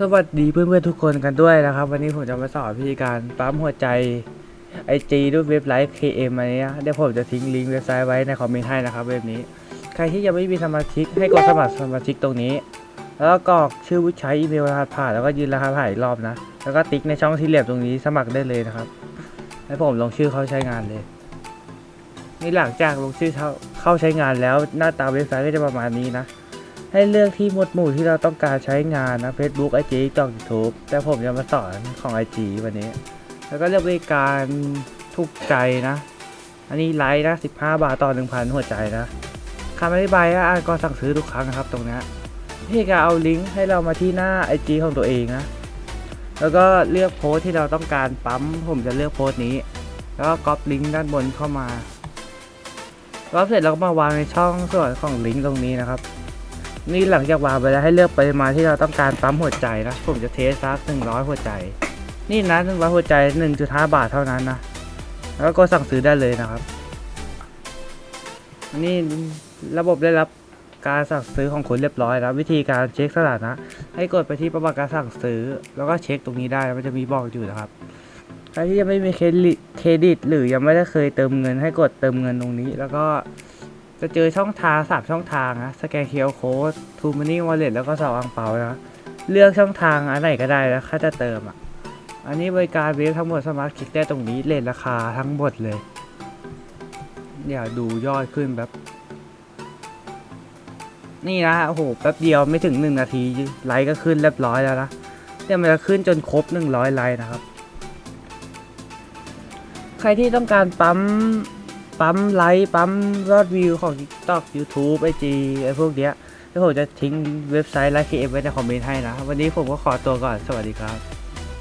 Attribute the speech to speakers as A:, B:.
A: สวัสดีเพื่อนๆทุกคนกันด้วยนะครับ วันนี้ผมจะมาสอนวิธีการปั๊มหัวใจไอจีด้วยเว็บไลฟ์ KM อันนี้เดี๋ยวผมจะทิ้งลิงก์เว็บไซต์ไว้ในคอมเมนต์ให้นะครับเว็บนี้ ใครที่ยังไม่มีสมาชิกให้กดสมัครสมาชิกตรงนี้ แล้วก็กรอกชื่อผู้ใช้อีเมลรหัสผ่านแล้วก็ยืนรหัสผ่านอีกรอบนะ แล้วก็ติ๊กในช่องที่เหลี่ยมตรงนี้สมัครได้เลยนะครับ ให้ผมลงชื่อเข้าใช้งานเลย นี่หลังจากลงชื่อเข้าเข้าใช้งานแล้วหน้าตาเว็บไซต์ก็จะประมาณนี้นะ ให้เลือกที่หมวดหมู่ที่เราต้องการใช้งานนะ Facebook IG TikTok YouTube แต่ผมจะมาสอนของ IG วันนี้ แล้วก็เลือกบริการถูกใจนะ อันนี้ไลค์นะ 15 บาทต่อ 1,000 หัวใจนะคำอธิบายอ่านก่อนสั่งซื้อทุกครั้งนะครับตรงนี้พี่ก็เอาลิงก์ให้เรามาที่หน้า IG ของตัวเองนะ แล้วก็เลือกโพสต์ที่เราต้องการปั๊ม ผมจะเลือกโพสต์นี้ แล้วก็ก๊อปลิงก์ด้านบนเข้ามาก๊อปเสร็จเราก็มาวางในช่องส่วนของลิงก์ตรงนี้นะครับ นี่หลังจากวางไปแล้วให้เลือกปริมาณที่เราต้องการปั๊มหัวใจนะ ผมจะเทสซักหนึ่งร้อยหัวใจ นี่นะหนึ่งร้อยหัวใจหนึ่งจุดห้าบาทเท่านั้นนะ แล้วก็สั่งซื้อได้เลยนะครับ นี่ระบบได้รับการสั่งซื้อของคุณเรียบร้อยแล้ววิธีการเช็คสถานะ ให้กดไปที่ประวัติการสั่งซื้อ แล้วก็เช็คตรงนี้ได้มันจะมีบอกอยู่นะครับใครที่ยังไม่มีเครดิตเครดิตหรือยังไม่ได้เคยเติมเงินให้กดเติมเงินตรงนี้ แล้วก็ จะเจอช่องทางสามช่องทางนะสแกนเคอร์โค้ดทูมันนี่วอลเล็ตแล้วก็สาวอังเปานะเลือกช่องทางอันไหนก็ได้แล้วถ้าจะเติมอะอันนี้บริการเวฟทั้งหมดสามารถคลิกได้ตรงนี้เลทราคาทั้งหมดเลยเดี๋ยวดูยอดขึ้นแบบ นี่นะโอ้โหแป๊บเดียวไม่ถึงหนึ่งนาทีไลค์ก็ขึ้นเรียบร้อยแล้วนะเดี๋ยวมันจะขึ้นจนครบหนึ่งร้อยไลค์นะครับ ใครที่ต้องการปั๊ม ปั๊มไลค์ปั๊มยอดวิวของ TikTok YouTube IG ไอ้พวกเนี้ยแล้วผมจะทิ้งเว็บไซต์ไลค์เคเอไว้ในคอมเมนต์ให้นะ วันนี้ผมก็ขอตัวก่อน สวัสดีครับ